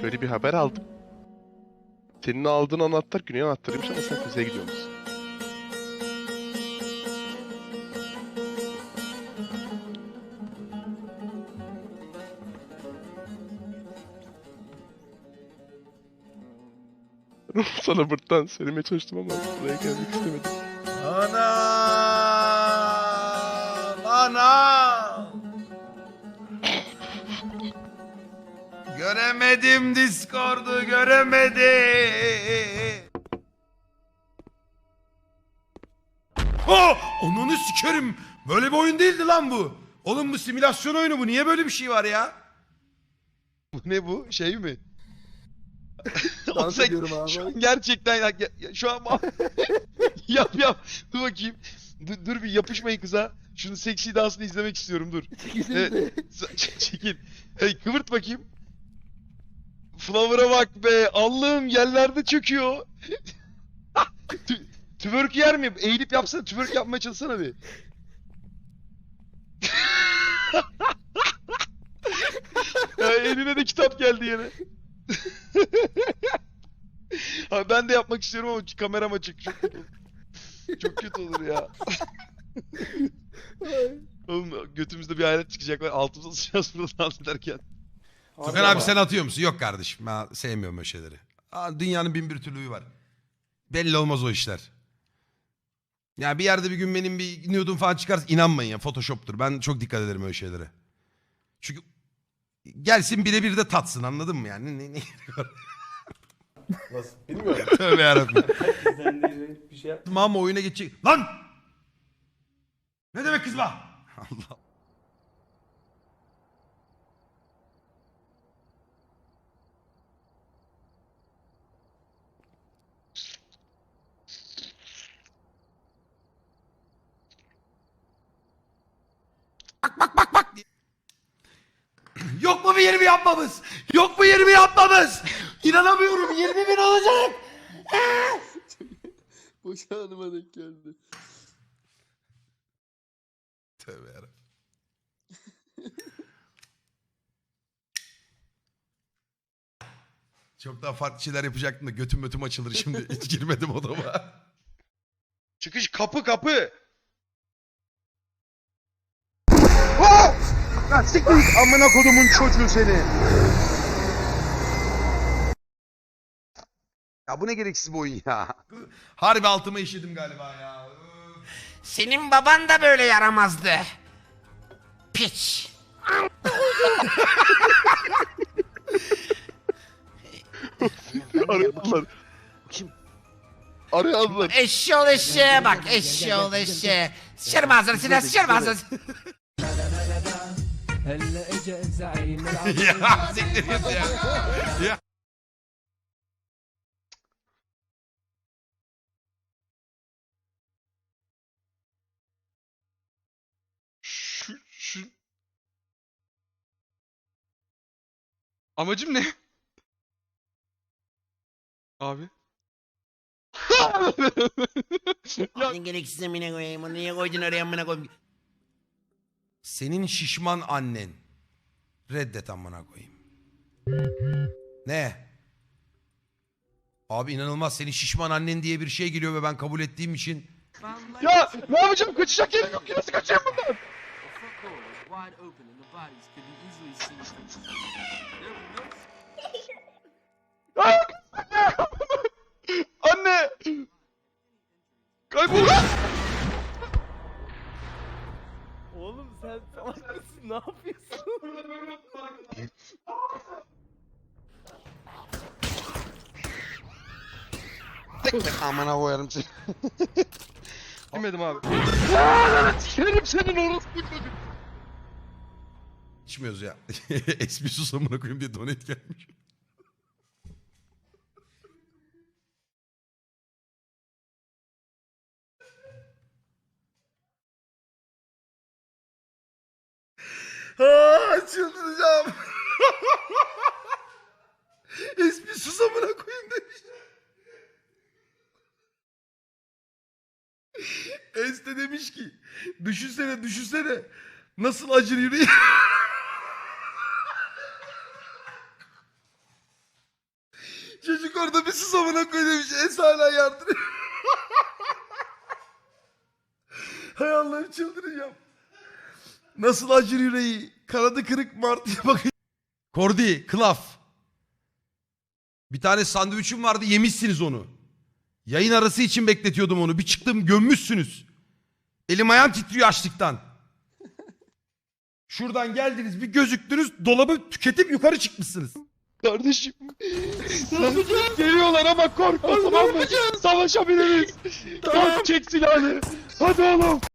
Şöyle bir haber aldım. Senin aldığın anahtar güney anahtarıymış ama sen kuzeye gidiyormuşsun. Sana buradan söylemeye çalıştım ama buraya gelmek istemedim. Ana! Göremedim Discord'u göremedim. Oh! Onunu sikerim. Böyle bir oyun değildi lan bu. Oğlum bu simülasyon oyunu bu. Niye böyle bir şey var ya? Bu ne bu? Şey mi? Dans Olsa- ediyorum abi. Şu an gerçekten ya, ya- şu an yap yap. Dur bakayım. Dur, dur bir yapışmayın kıza. Şunun seksi dansını izlemek istiyorum dur. Evet. Sa- ç- Çekil. Hey kıvırt bakayım. Flower'a bak be. Allah'ım yerlerde çöküyor. Tü- Twerk yer mi? Eğilip yapsana. Twerk yapmaya çalışsana bir. ya eline de kitap geldi yine. Abi ben de yapmak istiyorum ama kameram açık. Çok kötü, çok kötü olur ya. Oğlum götümüzde bir alet çıkacak. Altımıza sıçacağız burada dans ederken. Tukan abi sen atıyor musun? Yok kardeşim ben sevmiyorum öyle şeyleri. Aa, dünyanın bin bir türlüğü var. Belli olmaz o işler. Ya bir yerde bir gün benim bir nude'um falan çıkarsa inanmayın ya photoshop'tur. Ben çok dikkat ederim öyle şeylere. Çünkü gelsin birebir de tatsın anladın mı yani? Ne, ne, Nasıl? Bilmiyorum. Tövbe yarabbim. Sen de bir şey yap. Ama oyuna geçecek. Lan! Ne demek kızma? Allah. Bak bak bak bak. Yok mu bir 20 yapmamız? Yok mu 20 yapmamız? İnanamıyorum 20 bin olacak. Boşa hanıma denk geldi. Tövbe yarabbim. Çok daha farklı şeyler yapacaktım da götüm götüm açılır şimdi. Hiç girmedim odama. Çıkış kapı kapı. Lan siktir git amına kodumun çocuğu seni. Ya bu ne gereksiz bir oyun ya. Harbi altıma işedim galiba ya. Senin baban da böyle yaramazdı. Piç. Arayadılar. Arayadılar. Eşşoğlu eşeğe bak eşşoğlu eşeğe. Sıçarım ağzını silah sıçarım ağzını. هلا اجا الزعيم ya siktir git ya. ya. Şu, şu... Amacım ne? Abi. Ne gereksiz amına koyayım onu niye koydun oraya amına koyayım. Senin şişman annen. Reddet amına koyayım. Ne? Abi inanılmaz senin şişman annen diye bir şey geliyor ve ben kabul ettiğim için ya ne yapacağım? Kaçacak yerim yok ki. Nasıl kaçacağım bundan? Anne! Kaybol! Sen salak mısın? Ne yapıyorsun? Amına koyarım seni. Bilmedim abi. Sikerim senin orospu çocuk. içmiyoruz ya. Esmi sus amına koyayım diye donate gelmiş. Aa, çıldıracağım. Esmi sus amına koyayım demiş. Es de demiş ki düşünsene düşünsene nasıl acır yüreği. Discord'da bir sus amına koy demiş. Es hala yardırıyor. Hay Allah'ım çıldıracağım. Nasıl acır yüreği? Kanadı kırık martıya bakın. Kordi, klaf. Bir tane sandviçim vardı yemişsiniz onu. Yayın arası için bekletiyordum onu. Bir çıktım gömmüşsünüz. Elim ayağım titriyor açlıktan. Şuradan geldiniz bir gözüktünüz dolabı tüketip yukarı çıkmışsınız. Kardeşim. Geliyorlar ama korkma tamam mı? Savaşabiliriz. Tamam. Çek silahını. Hadi oğlum.